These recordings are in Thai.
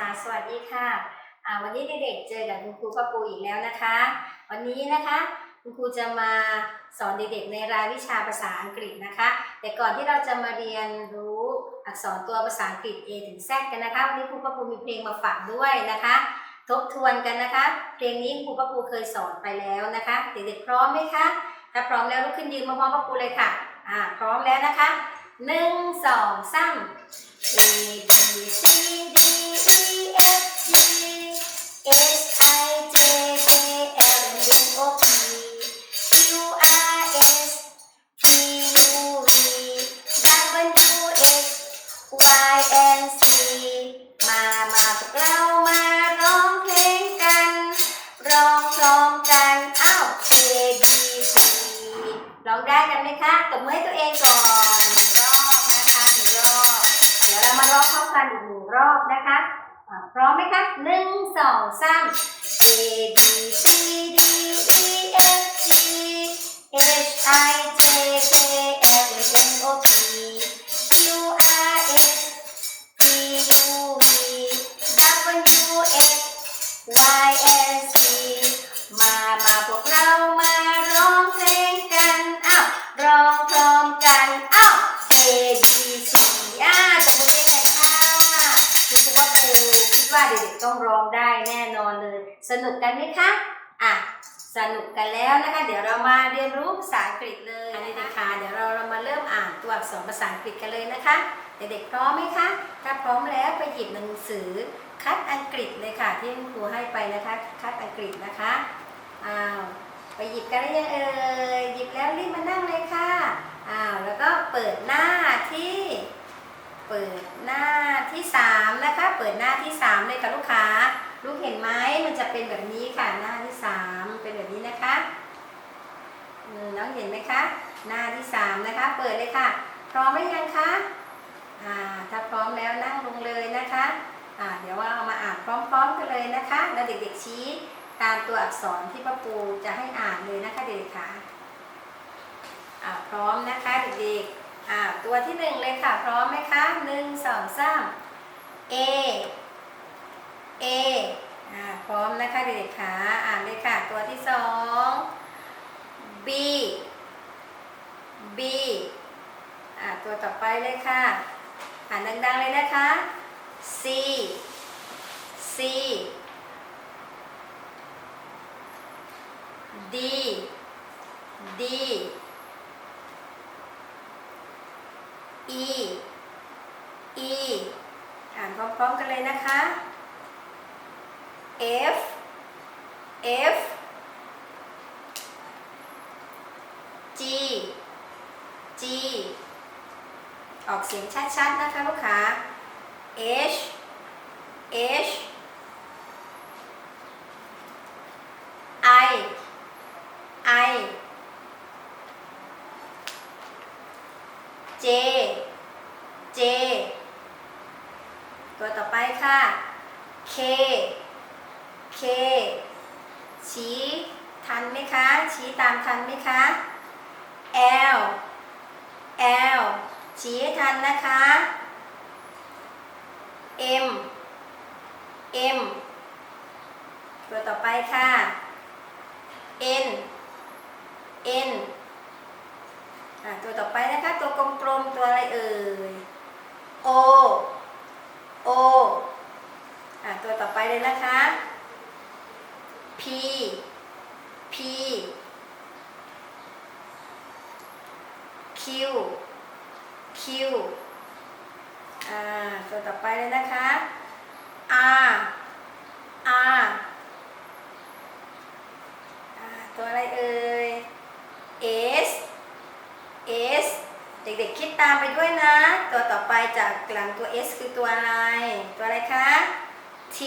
า สวัสดีค่ะอ่าวันนี้เด็กๆเจอกับคุณครูป้าปูอีกแล้วนะคะ วันนี้นะคะคุณครูจะมาสอนเด็กๆในรายวิชาภาษาอังกฤษนะคะ แต่ก่อนที่เราจะมาเรียนรู้อักษรตัวภาษาอังกฤษ A ถึง Z กันนะคะ วันนี้ครูป้าปูมีเพลงมาฝากด้วยนะคะ ทบทวนกันนะคะ เพลงนี้ครูป้าปูเคยสอนไปแล้วนะคะ เด็กๆพร้อมไหมคะ ถ้าพร้อมแล้วลุกขึ้นยืนมาพร้อมป้าปูเลยค่ะ อ่า พร้อมแล้วนะคะหนึ่งสองสาม นไหมคะตบมือให้ตัวเองก่อนหนึ่งรอบนะคะหนึ่งรอบเดี๋ยวเรามาร้องพร้อมกันอีกหนึ่งรอบนะคะพร้อมไหมคะหนึ่งสองสาม A B C D E F G H I J K L M N O P Q R S T U V W X Y and สนุกกันไหมคะ อะ สนุกกันแล้วนะคะ เดี๋ยวเรามาเรียนรู้ภาษาอังกฤษเลยนะคะ เดี๋ยวเราเรามาเริ่มอ่านตัวอักษรภาษาอังกฤษกันเลยนะคะ เด็กๆพร้อมไหมคะ ถ้าพร้อมแล้วไปหยิบหนังสือคัดอังกฤษเลยค่ะ ที่คุณครูให้ไปนะคะ คัดอังกฤษนะคะ อ้าว ไปหยิบกันหรือยังเอ่ย หยิบแล้วรีบมานั่งเลยค่ะ อ้าว แล้วก็เปิดหน้าที่ เปิดหน้าที่สามนะคะ เปิดหน้าที่สามเลยค่ะลูกค้า ลูกเห็นไหมมันจะเป็นแบบนี้ค่ะหน้าที่สามเป็นแบบนี้นะคะน้องเห็นไหมคะ หน้าที่สามนะคะ เปิดเลยค่ะ พร้อมหรือยังคะอ่าถ้าพร้อมแล้วนั่งลงเลยนะคะอ่าเดี๋ยวว่าเรามาอ่านพร้อมๆกันเลยนะคะ แล้วเด็กๆชี้ตามตัวอักษรที่ป้าปูจะให้อ่านเลยนะคะเด็กๆค่ะอ่าพร้อมนะคะเด็กๆอ่าตัวที่หนึ่งเลยค่ะ พร้อมไหมคะหนึ่งสองสาม A A อ่าพร้อมนะคะเด็กๆค่ะอ่านเลยค่ะตัวที่สอง B B อ่าตัวต่อไปเลยค่ะ อ่านดังๆเลยนะคะ C C D D E E อ่านพร้อมๆกันเลยนะคะ F F G G ออกเสียงชัดๆ นะคะลูกค้า H H I I J J ตัวต่อไปค่ะ K K ชี้ทันไหมคะ ชี้ตามทันไหมคะ L L ชี้ให้ทันนะคะ M M ตัวต่อไปค่ะ N N ตัวต่อไปนะคะ ตัวกลมๆตัวอะไรเอ่ย O O ตัวต่อไปเลยนะคะ P P Q Q อ่าตัวต่อไปเลยนะคะ R R อ่าตัวอะไรเอ่ย S S เด็กๆคิดตามไปด้วยนะ ตัวต่อไปจากหลังตัว S คือตัวอะไร ตัวอะไรคะ T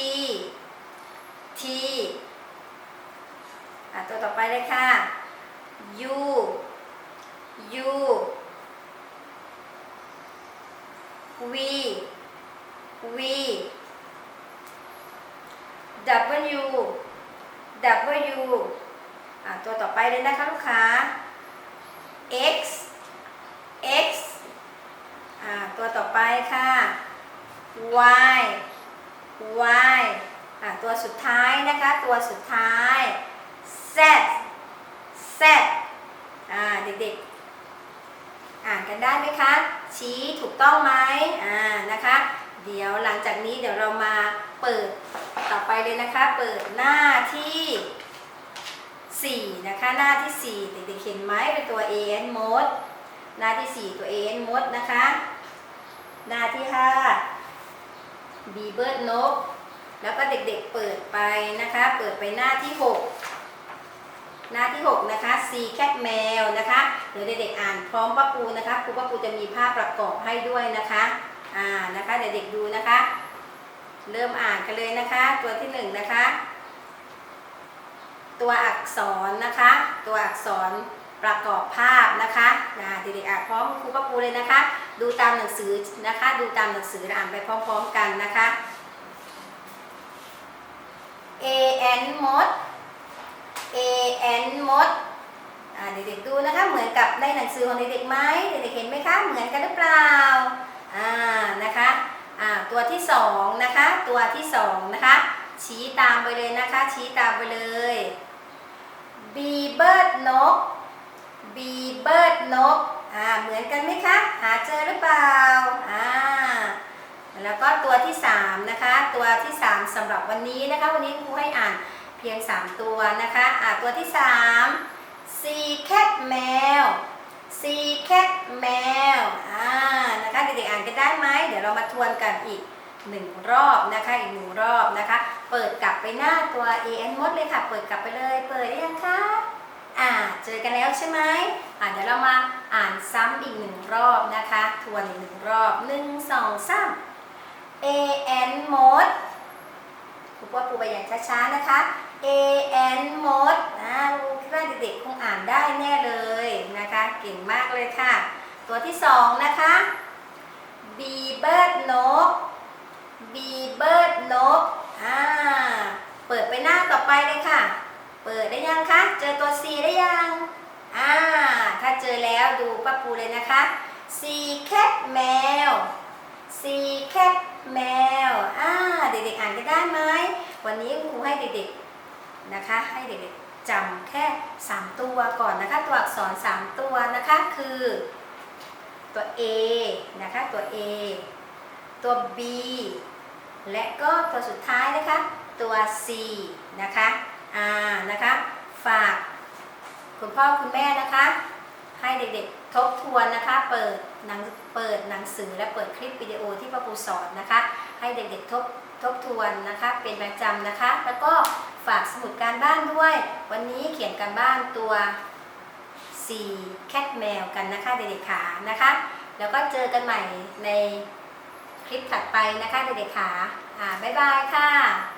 T อะตัวต่อไปเลยค่ะ U U V V W W อะตัวต่อไปเลยนะคะลูกค้า X X อ่าตัวต่อไปค่ะ Y y อ่าตัวสุดท้ายนะคะ ตัวสุดท้าย z z อ่าเด็กๆ อ่านกันได้ไหมคะ ชี้ถูกต้องไหมอ่านะคะ เดี๋ยวหลังจากนี้เดี๋ยวเรามาเปิดต่อไปเลยนะคะ เปิดหน้าที่4นะคะหน้าที่4เด็กๆเห็นไหมเป็นตัว an mode หน้าที่4ตัว an mode นะคะ หน้าที่5 b bird นกแล้วก็เด็กๆเปิดไปนะคะ เปิดไปหน้าที่6 หน้าที่ 6 นะคะ C cat แมวนะคะ เดี๋ยวเด็กๆอ่านพร้อมป้าปูนะคะครูป้าปูจะมีภาพประกอบให้ด้วยนะคะ อ่า นะคะ เดี๋ยวเด็กดูนะคะ เริ่มอ่านกันเลยนะคะ ตัวที่หนึ่งนะคะ ตัวอักษรนะคะ ตัวอักษรประกอบภาพนะคะนะเด็กๆอ่านพร้อมครูป้าปูเลยนะคะ ดูตามหนังสือนะคะ ดูตามหนังสืออ่านไปพร้อมๆกันนะคะ A N mod A N mod อ่าเด็กๆดูนะคะเหมือนกับในหนังสือของเด็กๆไหมเด็กๆเห็นไหมคะเหมือนกันหรือเปล่าอ่านะคะอ่าตัวที่สองนะคะตัวที่สองนะคะชี้ตามไปเลยนะคะชี้ตามไปเลย B bird นก B bird นกอ่าเหมือนกันไหมคะหาเจอหรือเปล่าอ่าแล้วก็ตัวที่สามนะคะตัวที่สามสำหรับวันนี้นะคะวันนี้ครูให้อ่าน เพียงสามตัวนะคะอ่าตัวที่สาม C cat แมว C cat แมวอ่านะคะเด็กๆอ่านกันได้ไหมเดี๋ยวเรามาทวนกันอีกหนึ่งรอบนะคะอีกหนึ่งรอบนะคะ เปิดกลับไปหน้าตัว an มดเลยค่ะ เปิดกลับไปเลย เปิดได้ยังคะอ่าเจอกันแล้วใช่ไหมอ่าเดี๋ยวเรามาอ่านซ้ำอีกหนึ่งรอบนะคะ ทวนอีกหนึ่งรอบหนึ่งสองสาม an mode ครูว่าปูไปอย่างช้าๆนะคะ an mode อ่าลูกคิดว่าเด็กๆคงอ่านได้แน่เลยนะคะ เก่งมากเลยค่ะ ตัวที่สองนะคะ b bird นก b bird นกอ่าเปิดไปหน้าต่อไปเลยค่ะ เปิดได้ยังคะ เจอตัว C ได้ยังอ่าถ้าเจอแล้วดูป้าปูเลยนะคะ C cat แมว C cat แมวอ่าเด็กๆอ่านกันได้ไหมวันนี้ครูให้เด็กๆนะคะ ให้เด็กๆจำแค่ 3 ตัวก่อนนะคะ ตัวอักษร 3 ตัวนะคะคือ ตัว A นะคะตัว A ตัว B และก็ตัวสุดท้ายนะคะตัว C นะคะอ่านะคะ ฝากคุณพ่อคุณแม่นะคะ ให้เด็กๆ ทบทวนนะคะเปิดหนังเปิดหนังสือและเปิดคลิปวิดีโอที่พ่อครูสอนนะคะ ให้เด็กๆทบทบทวนนะคะเป็นประจำนะคะ แล้วก็ฝากสมุดการบ้านด้วย วันนี้เขียนการบ้านตัว4 cat แมวกันนะคะเด็กๆขานะคะ แล้วก็เจอกันใหม่ในคลิปถัดไปนะคะเด็กๆขาอ่าบ๊ายบายค่ะ